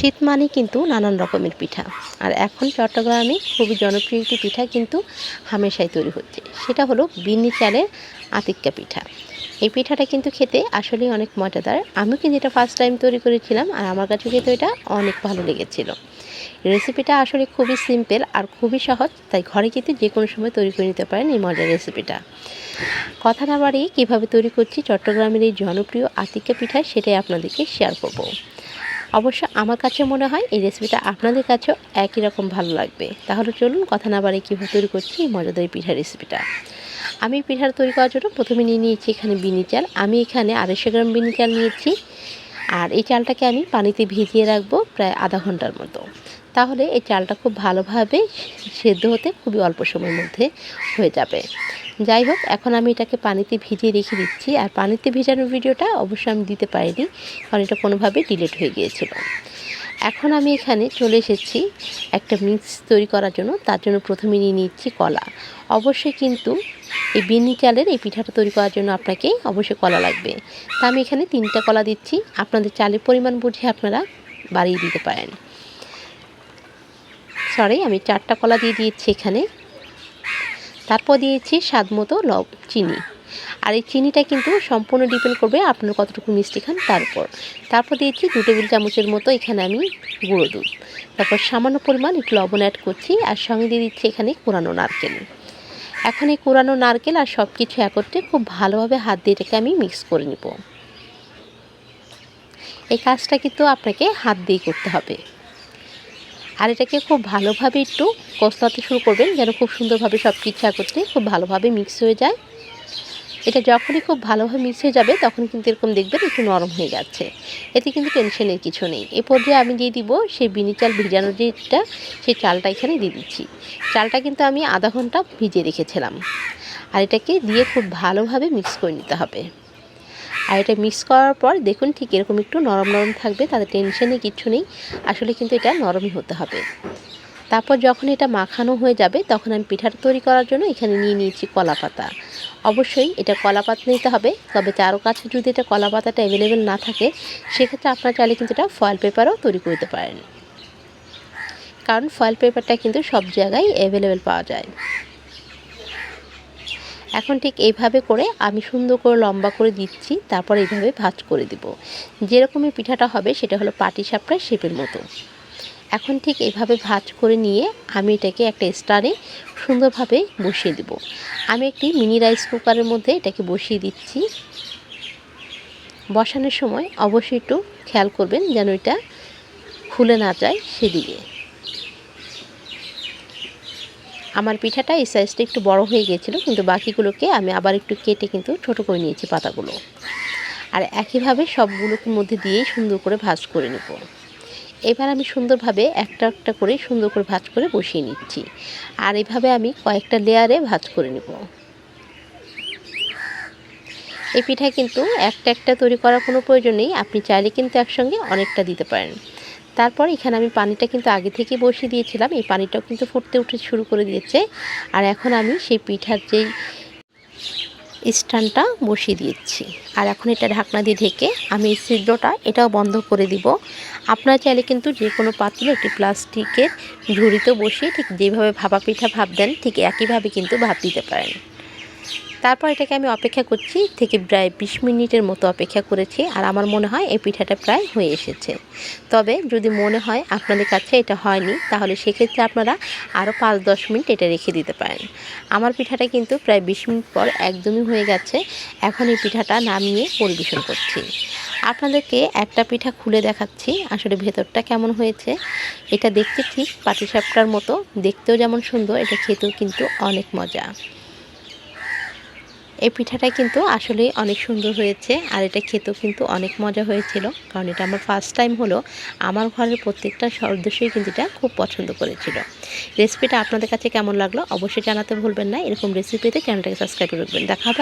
শীত মানে কিন্তু নানান রকমের পিঠা। আর এখন চট্টগ্রামে খুবই জনপ্রিয় একটি পিঠা কিন্তু হামেশাই তৈরি হচ্ছে। সেটা হলো বিন্নি চালের আতিক্কা পিঠা। এই পিঠাটা কিন্তু খেতে আসলেই অনেক মজাদার। আমি কিন্তু এটা ফার্স্ট টাইম তৈরি করেছিলাম আর আমার কাছে কিন্তু এটা অনেক ভালো লেগেছিল। রেসিপিটা আসলে খুবই সিম্পল আর খুবই সহজ, তাই ঘরে কিন্তু যে কোনো সময় তৈরি করে নিতে পারেন এই মজার রেসিপিটা। কথা না বাড়িয়ে কীভাবে তৈরি করছি চট্টগ্রামের এই জনপ্রিয় আতিক্কা পিঠা, সেটাই আপনাদেরকে শেয়ার করব। অবশ্য আমার কাছে মনে হয় এই রেসিপিটা আপনাদের কাছেও একই রকম ভালো লাগবে। তাহলে চলুন কথা না বাড়িয়ে কীভাবে তৈরি করছি এই মজাদার এই পিঠা রেসিপিটা। আমি পিঠাটা তৈরি করার জন্য প্রথমে নিয়ে নিয়েছি এখানে বিনি চাল। আমি এখানে আড়াইশো গ্রাম বিনি চাল নিয়েছি। আর এই চালটাকে আমি পানিতে ভিজিয়ে রাখব প্রায় আধা ঘণ্টার মতো। তাহলে এই চালটা খুব ভালোভাবে সেদ্ধ হতে খুবই অল্প সময়ের মধ্যে হয়ে যাবে। যাই হোক, এখন আমি এটাকে পানিতে ভিজিয়ে রেখে দিচ্ছি। আর পানিতে ভেজানোর ভিডিওটা অবশ্যই আমি দিতে পারিনি, কারণ এটা কোনোভাবেই ডিলেট হয়ে গিয়েছিল। এখন আমি এখানে চলে এসেছি একটা মিক্স তৈরি করার জন্য। তার জন্য প্রথমে নিয়ে নিচ্ছি কলা। অবশ্যই কিন্তু এই বিন্নি চালের এই পিঠাটা তৈরি করার জন্য আপনাকে অবশ্যই কলা লাগবে। তা আমি এখানে তিনটা কলা দিচ্ছি। আপনাদের চালের পরিমাণ বুঝে আপনারা বাড়িয়ে দিতে পারেন। সরি, আমি চারটা কলা দিয়ে দিয়েছি এখানে। তারপর দিয়েছি স্বাদ মতো লব, চিনি। আর এই চিনিটা কিন্তু সম্পূর্ণ ডিপেন্ড করবে আপনার কতটুকু মিষ্টি খান তার উপর। তারপর দিয়েছি দু টেবিল চামচের মতো এখানে আমি গুঁড়ো দুধ। তারপর সামান্য পরিমাণ একটু লবণ অ্যাড করছি আর সঙ্গে দিয়ে দিচ্ছি এখানে কোরানো নারকেল। এখন এই কোরানো নারকেল আর সব কিছু একত্রে খুব ভালোভাবে হাত দিয়ে এটাকে আমি মিক্স করে নিব। এই কাজটা কিন্তু আপনাকে হাত দিয়ে করতে হবে। আর এটাকে খুব ভালোভাবে একটু কষলাতে শুরু করবেন যেন খুব সুন্দরভাবে সব কিছু একত্রে খুব ভালোভাবে মিক্স হয়ে যায়। এটা যখনই খুব ভালোভাবে মিক্স হয়ে যাবে তখন কিন্তু এরকম দেখবেন একটু নরম হয়ে যাচ্ছে। এতে কিন্তু টেনশনের কিছু নেই। এ পর্যায়ে আমি দিয়ে দিব সেই বিনি চাল ভিজানোর যেটা সেই চালটা এখানে দিয়ে দিচ্ছি। চালটা কিন্তু আমি আধা ঘণ্টা ভিজিয়ে রেখেছিলাম। আর এটাকে দিয়ে খুব ভালোভাবে মিক্স করে নিতে হবে। আর এটা মিক্স করার পর দেখুন ঠিক এরকম একটু নরম নরম থাকবে, তাতে টেনশনে কিচ্ছু নেই। আসলে কিন্তু এটা নরমই হতে হবে। তারপর যখন এটা মাখানো হয়ে যাবে, তখন আমি পিঠাটা তৈরি করার জন্য এখানে নিয়ে নিয়েছি কলা পাতা। অবশ্যই এটা কলা পাতা নিতে হবে, তবে চারো কাছে যদি এটা কলা পাতাটা অ্যাভেলেবেল না থাকে, সেক্ষেত্রে আপনার চাইলে কিন্তু এটা ফয়েল পেপারও তৈরি করতে পারেন। কারণ ফয়েল পেপারটা কিন্তু সব জায়গায় অ্যাভেলেবেল পাওয়া যায়। এখন ঠিক এইভাবে করে আমি সুন্দর করে লম্বা করে দিচ্ছি, তারপর এইভাবে ভাজ করে দিব। যেরকমই পিঠাটা হবে সেটা হলো পাটি সাপড়ার শেপের মতো। এখন ঠিক এইভাবে ভাজ করে নিয়ে আমি এটাকে একটা স্টারে সুন্দরভাবে বসিয়ে দেব। আমি একটি মিনি রাইস কুকারের মধ্যে এটাকে বসিয়ে দিচ্ছি। বসানোর সময় অবশ্যই একটু খেয়াল করবেন যেন এটা খুলে না যায় সেদিকে। আমার পিঠাটা এই সাইজটা একটু বড় হয়ে গিয়েছিল, কিন্তু বাকিগুলোকে আমি আবার একটু কেটে কিন্তু ছোট করে নিয়েছি পাতাগুলো। আর একইভাবে সবগুলোকে মধ্যে দিয়েই সুন্দর করে ভাজ করে নেব। এবার আমি সুন্দরভাবে একটা একটা করে সুন্দর করে ভাজ করে বসিয়ে নিচ্ছি। আর এভাবে আমি কয়েকটা লেয়ারে ভাজ করে নেব। এই পিঠা কিন্তু একটা একটা তৈরি করার কোনো প্রয়োজন নেই, আপনি চাইলে কিন্তু একসঙ্গে অনেকটা দিতে পারেন। তারপর এখানে আমি পানিটা কিন্তু আগে থেকে বসিয়ে দিয়েছিলাম। এই পানিটাও কিন্তু ফুটতে উঠে শুরু করে দিয়েছে। আর এখন আমি সেই পিঠার যেই স্ট্যান্ডটা বসিয়ে দিয়েছি। আর এখন এটা ঢাকনা দিয়ে ঢেকে আমি এই ছিদ্রটা এটাও বন্ধ করে দিব। আপনারা চাইলে কিন্তু যে কোনো পাত্রে একটি প্লাস্টিকের ঝুড়িতে বসিয়ে ঠিক যেভাবে ভাপা পিঠা ভাপ দেন, ঠিক একইভাবে কিন্তু ভাপ দিতে পারেন। তারপর এটাকে আমি অপেক্ষা করছি, থেকে প্রায় বিশ মিনিটের মতো অপেক্ষা করেছি আর আমার মনে হয় এই পিঠাটা প্রায় হয়ে এসেছে। তবে যদি মনে হয় আপনাদের কাছে এটা হয়নি, তাহলে সেক্ষেত্রে আপনারা আরও পাঁচ দশ মিনিট এটা রেখে দিতে পারেন। আমার পিঠাটা কিন্তু প্রায় বিশ মিনিট পর একদমই হয়ে গেছে। এখন এই পিঠাটা নামিয়ে পরিবেশন করছি। আপনাদেরকে একটা পিঠা খুলে দেখাচ্ছি, আসলে ভেতরটা কেমন হয়েছে। এটা দেখতে ঠিক পাটিসাপটার মতো, দেখতেও যেমন সুন্দর, এটা খেতেও কিন্তু অনেক মজা। এই পিঠাটা কিন্তু আসলে অনেক সুন্দর হয়েছে আর এটা খেতেও কিন্তু অনেক মজা হয়েছিল। কারণ এটা আমার ফার্স্ট টাইম হলো। আমার ঘরের প্রত্যেকটা সদস্যই কিন্তু এটা খুব পছন্দ করেছিল। রেসিপিটা আপনাদের কাছে কেমন লাগল? অবশ্যই জানাতে ভুলবেন না। এরকম রেসিপিতে চ্যানেলটাকে সাবস্ক্রাইব করে রাখবেন। দেখা হবে